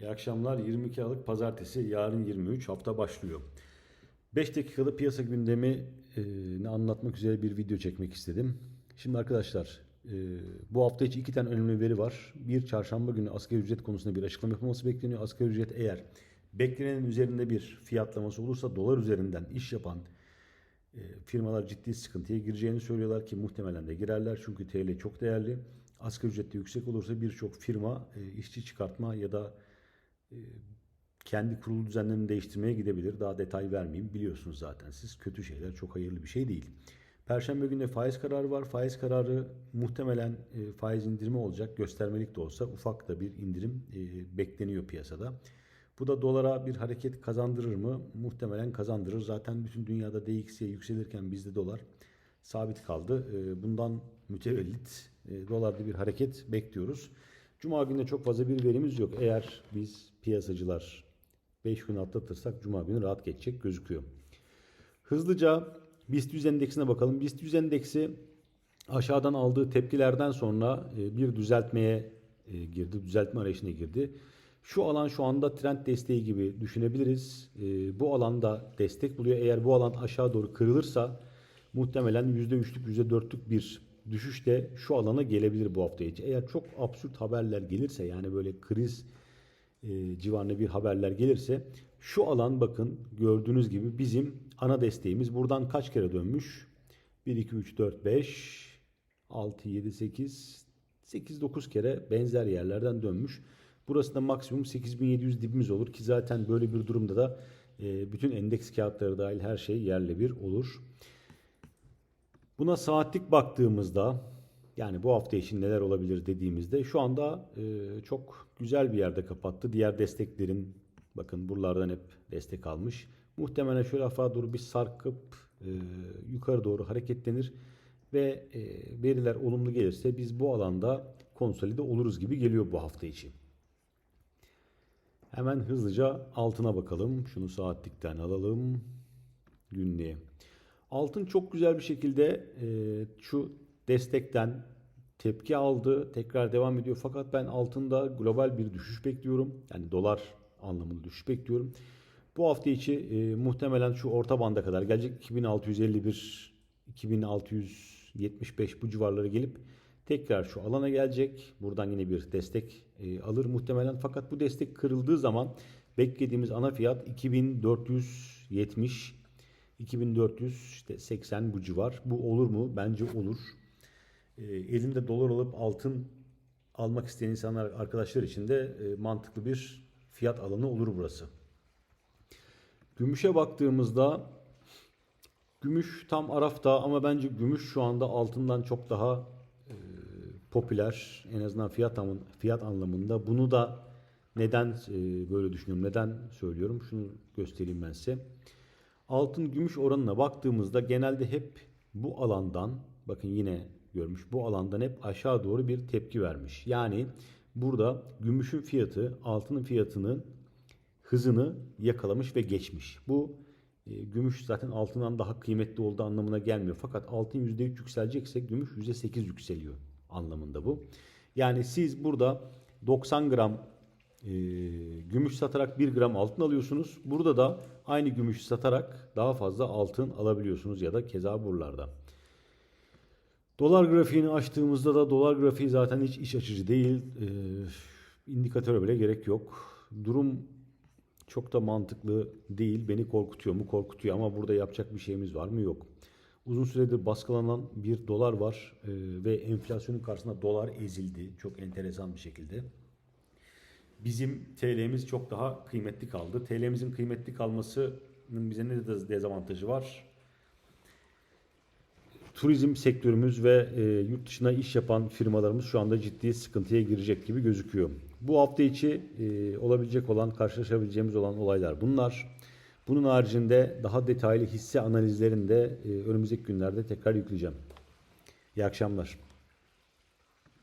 İyi akşamlar. 22 Aralık Pazartesi. Yarın 23 hafta başlıyor. 5 dakikada piyasa gündemi e, ne anlatmak üzere bir video çekmek istedim. Şimdi arkadaşlar e, bu hafta içi iki tane önemli veri var. Bir çarşamba günü asgari ücret konusunda bir açıklama yapılması bekleniyor. Asgari ücret eğer beklenenin üzerinde bir fiyatlaması olursa dolar üzerinden iş yapan e, firmalar ciddi sıkıntıya gireceğini söylüyorlar ki muhtemelen de girerler çünkü TL çok değerli. Asgari ücret de yüksek olursa birçok firma işçi çıkartma ya da kendi kurulu düzenlerini değiştirmeye gidebilir. Daha detay vermeyeyim. Biliyorsunuz zaten siz kötü şeyler çok hayırlı bir şey değil. Perşembe günü de faiz kararı var. Faiz kararı muhtemelen e, faiz indirimi olacak. Göstermelik de olsa ufak da bir indirim e, bekleniyor piyasada. Bu da dolara bir hareket kazandırır mı? Muhtemelen kazandırır. Zaten bütün dünyada DXY yükselirken bizde dolar sabit kaldı. E, Bundan mütevellit e, dolarda bir hareket bekliyoruz. Cuma günü çok fazla bir verimiz yok. Eğer biz piyasacılar 5 gün atlatırsak Cuma günü rahat geçecek gözüküyor. Hızlıca BIST 100 endeksine bakalım. BIST 100 endeksi aşağıdan aldığı tepkilerden sonra e, bir düzeltmeye e, girdi. Düzeltme arayışına girdi. Şu alan şu anda trend desteği gibi düşünebiliriz. E, Bu alanda destek buluyor. Eğer bu alan aşağı doğru kırılırsa muhtemelen %3'lük %4'lük bir düşüş de şu alana gelebilir bu hafta içi. Eğer çok absürt haberler gelirse yani böyle kriz e, civarında bir haberler gelirse şu alan bakın gördüğünüz gibi bizim ana desteğimiz. Buradan kaç kere dönmüş? 1, 2, 3, 4, 5, 6, 7, 8, 8, 9 kere benzer yerlerden dönmüş. Burası da maksimum 8700 dibimiz olur ki zaten böyle bir durumda da e, bütün endeks kağıtları dahil her şey yerle bir olur. Buna saatlik baktığımızda yani bu hafta için neler olabilir dediğimizde şu anda e, çok güzel bir yerde kapattı. Diğer desteklerin bakın buralardan hep destek almış. Muhtemelen şöyle aşağı doğru bir sarkıp e, yukarı doğru hareketlenir ve e, veriler olumlu gelirse biz bu alanda konsolide oluruz gibi geliyor bu hafta için. Hemen hızlıca altına bakalım. Şunu saatlikten alalım. Günlüğe. Altın çok güzel bir şekilde e, şu destekten tepki aldı. Tekrar devam ediyor. Fakat ben altında global bir düşüş bekliyorum. Yani dolar anlamında düşüş bekliyorum. Bu hafta içi e, muhtemelen şu orta banda kadar gelecek. 2651 2675 bu civarlara gelip tekrar şu alana gelecek. Buradan yine bir destek e, alır muhtemelen. Fakat bu destek kırıldığı zaman beklediğimiz ana fiyat 2470 2480 bu civar. Bu olur mu? Bence olur. E, elinde dolar alıp altın almak isteyen insanlar arkadaşlar için de e, mantıklı bir fiyat alanı olur burası. Gümüşe baktığımızda gümüş tam arafta ama bence gümüş şu anda altından çok daha e, popüler en azından fiyat fiyat anlamında. Bunu da neden e, böyle düşünüyorum? Neden söylüyorum? Şunu göstereyim ben size. Altın gümüş oranına baktığımızda genelde hep bu alandan bakın yine görmüş bu alandan hep aşağı doğru bir tepki vermiş. Yani burada gümüşün fiyatı altının fiyatının hızını yakalamış ve geçmiş. Bu e, gümüş zaten altından daha kıymetli olduğu anlamına gelmiyor. Fakat altın %3 yükselecekse gümüş %8 yükseliyor anlamında bu. Yani siz burada 90 gram e, gümüş satarak 1 gram altın alıyorsunuz. Burada da aynı gümüşü satarak daha fazla altın alabiliyorsunuz ya da keza buralarda. Dolar grafiğini açtığımızda da dolar grafiği zaten hiç iç açıcı değil. E, indikatöre bile gerek yok. Durum çok da mantıklı değil. Beni korkutuyor mu? Korkutuyor ama burada yapacak bir şeyimiz var mı? Yok. Uzun süredir baskılanan bir dolar var e, ve enflasyonun karşısında dolar ezildi. Çok enteresan bir şekilde. Bizim TL'miz çok daha kıymetli kaldı. TL'mizin kıymetli kalmasının bize ne dezavantajı var? Turizm sektörümüz ve e, yurt dışına iş yapan firmalarımız şu anda ciddi sıkıntıya girecek gibi gözüküyor. Bu hafta içi e, olabilecek olan, karşılaşabileceğimiz olan olaylar bunlar. Bunun haricinde daha detaylı hisse analizlerini de e, önümüzdeki günlerde tekrar yükleyeceğim. İyi akşamlar.